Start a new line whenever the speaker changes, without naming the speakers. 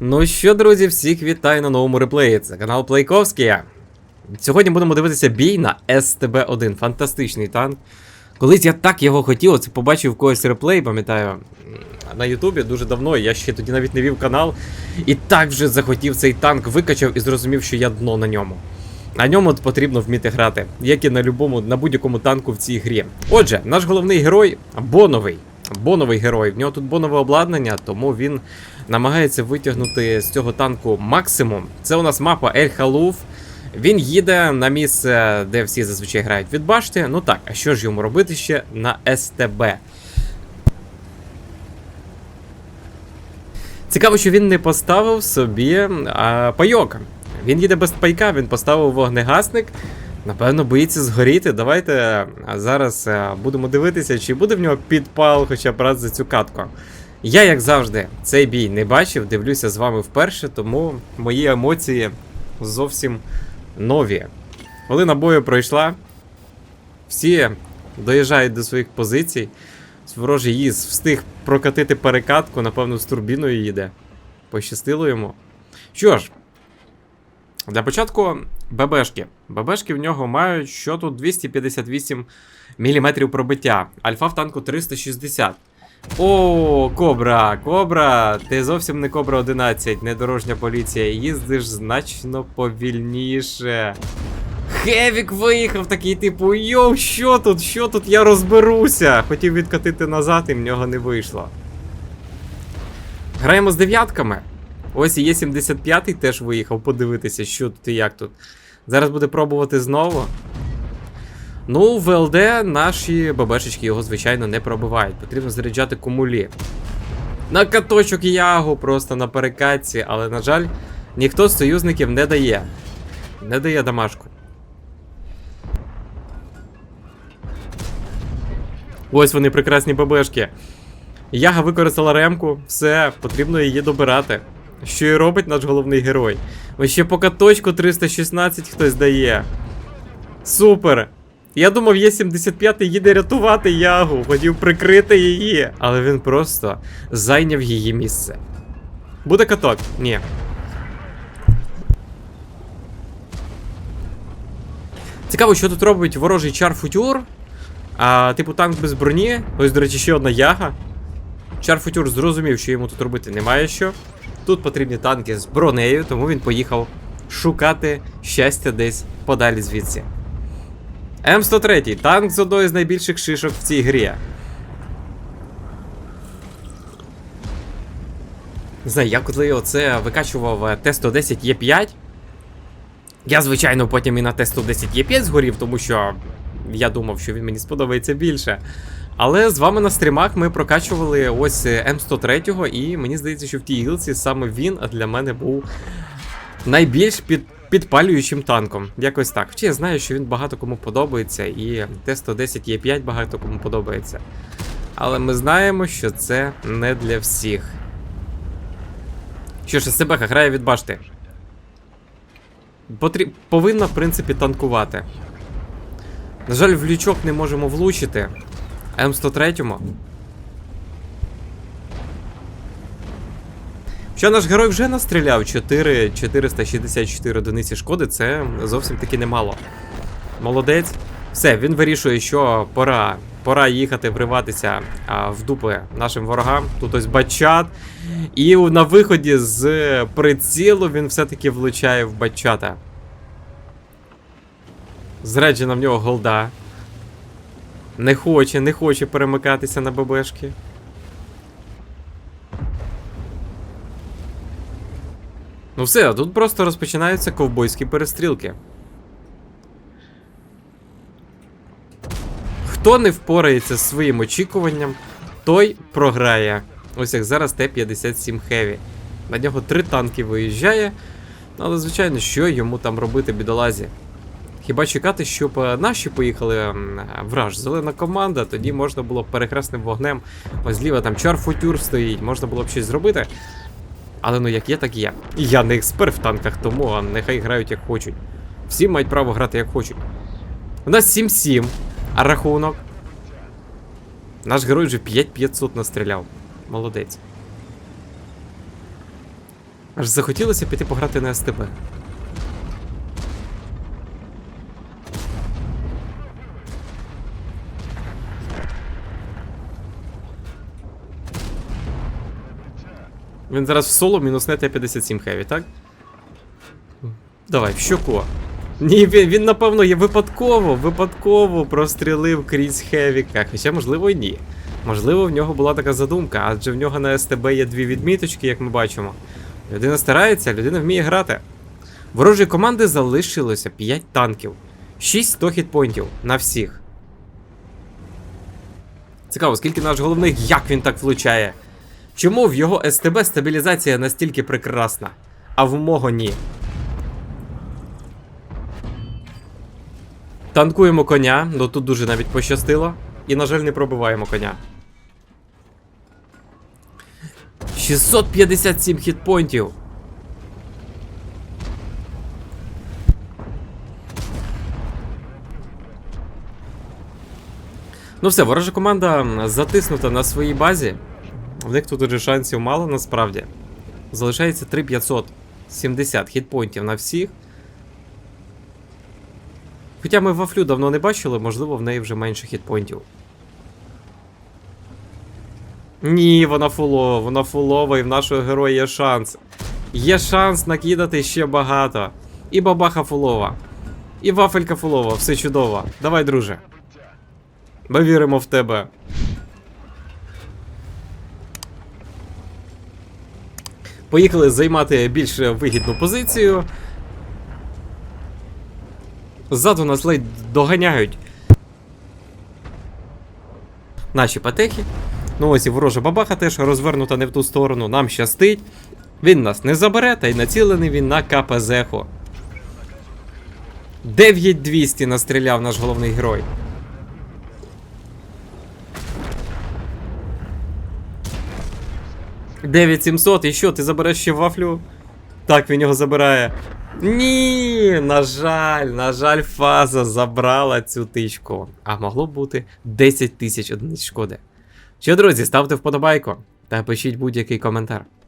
Ну що, друзі, всіх вітаю на новому реплеї. Це канал Плейковський. Сьогодні будемо дивитися бій на СТБ-1. Фантастичний танк. Колись я так його хотів, це побачив в когось реплей, пам'ятаю, на Ютубі дуже давно. Я ще тоді навіть не вів канал. І так вже захотів цей танк, викачав і зрозумів, що я дно на ньому. На ньому потрібно вміти грати, як і на любому, на будь-якому танку в цій грі. Отже, наш головний герой боновий. Боновий герой. В нього тут бонове обладнання, тому він намагається витягнути з цього танку максимум. Це у нас мапа Ель Халуф. Він їде на місце, де всі зазвичай грають від башти. Ну так, а що ж йому робити ще на СТБ? Цікаво, що він не поставив собі а, пайок. Він їде без пайка, він поставив вогнегасник. Напевно, боїться згоріти. Давайте зараз будемо дивитися, чи буде в нього підпал хоча б раз за цю катку. Я, як завжди, цей бій не бачив, дивлюся з вами вперше, тому мої емоції зовсім нові. Хвилина бою пройшла. Всі доїжджають до своїх позицій. Ворожий їз встиг прокатити перекатку, напевно, з турбіною їде. Пощастило йому. Що ж, для початку ББшки. ББшки в нього мають що тут 258 мм пробиття. Альфа в танку 360. О, Кобра, Кобра, ти зовсім не Кобра 11, не дорожня поліція. Їздиш значно повільніше. Хевік виїхав такий, типу, йоу, що тут, що тут, я розберуся. Хотів відкатити назад, і в нього не вийшло. Граємо з дев'ятками. Ось і є 75-й теж виїхав подивитися, що тут і як тут. Зараз буде пробувати знову. Ну, в ЛД наші ББшечки його, звичайно, не пробивають. Потрібно заряджати кумулі. На каточок ягу, просто на перекатці, але, на жаль, ніхто з союзників не дає. Не дає дамашку. Ось вони прекрасні ББшки. Яга використала ремку, все, потрібно її добирати. Що і робить наш головний герой. Ось ще по каточку 316 хтось дає. Супер! Я думав, є 75 їде рятувати ягу, хотів прикрити її, але він просто зайняв її місце. Буде каток? Ні. Цікаво, що тут робить ворожий чар футюр. А, типу танк без броні. Ось, до речі, ще одна яга. Чар футюр зрозумів, що йому тут робити немає що. Тут потрібні танки з бронею, тому він поїхав шукати щастя десь подалі звідси. М103 танк з одної з найбільших шишок в цій грі. Не знаю, я коли оце викачував е, Т-110 Е5. Я, звичайно, потім і на Т-110 Е5 згорів, тому що я думав, що він мені сподобається більше. Але з вами на стрімах ми прокачували ось е, М103, і мені здається, що в тій гілці саме він для мене був найбільш під, підпалюючим танком. Якось так. Хоча я знаю, що він багато кому подобається, і Т-110 Е5 багато кому подобається. Але ми знаємо, що це не для всіх. Що ж, СТБ грає від башти. Потрі... Повинна, в принципі, танкувати. На жаль, в лючок не можемо влучити. М103. Що наш герой вже настріляв 4 464 одиниці шкоди, це зовсім таки немало. Молодець. Все, він вирішує, що пора пора їхати вриватися а, в дупи нашим ворогам. Тут ось бачат. І на виході з прицілу він все-таки влучає в бачата. Зраджена в нього голда. Не хоче, не хоче перемикатися на ББшки. Ну все, тут просто розпочинаються ковбойські перестрілки. Хто не впорається з своїм очікуванням, той програє. Ось як зараз Т-57 Heavy. На нього три танки виїжджає. Але, звичайно, що йому там робити, бідолазі? Хіба чекати, щоб е, наші поїхали враж, зелена команда, тоді можна було б перехресним вогнем. Ось зліва там чар-футюр стоїть, можна було б щось зробити. Але ну як є, так є. І я не експерт в танках, тому а нехай грають як хочуть. Всі мають право грати як хочуть. У нас 7-7, а рахунок. Наш герой вже 5500 настріляв. Молодець. Аж захотілося піти пограти на СТБ. Він зараз в соло мінусне Т-57 хеві, так? Давай, в щоку. Ні, він, він, напевно, є випадково, випадково прострілив крізь Хевіка. Хоча, можливо, і ні. Можливо, в нього була така задумка, адже в нього на СТБ є дві відміточки, як ми бачимо. Людина старається, людина вміє грати. Ворожої команди залишилося 5 танків, 6 100 хітпойнтів на всіх. Цікаво, скільки наш головний, як він так влучає. Чому в його СТБ стабілізація настільки прекрасна, а в мого ні? Танкуємо коня, ну тут дуже навіть пощастило. І, на жаль, не пробиваємо коня. 657 хітпойнтів. Ну все, ворожа команда затиснута на своїй базі. В них тут уже шансів мало насправді. Залишається 3570 хітпойнтів на всіх. Хоча ми вафлю давно не бачили, можливо, в неї вже менше хітпойнтів. Ні, вона фулова, вона фулова, і в нашого героя є шанс. Є шанс накидати ще багато. І бабаха фулова. І вафелька фулова, все чудово. Давай, друже. Ми віримо в тебе. Поїхали займати більш вигідну позицію. Ззаду нас ледь доганяють. Наші патехи. Ну ось і ворожа бабаха теж розвернута не в ту сторону. Нам щастить. Він нас не забере, та й націлений він на КПЗ-ху. 9200 настріляв наш головний герой. Дев'ять 700, і що, ти забереш ще вафлю? Так, він його забирає. Ні, на жаль, на жаль, фаза забрала цю тичку. А могло б бути 10 тисяч одиниць шкоди. Що, друзі, ставте вподобайку та пишіть будь-який коментар.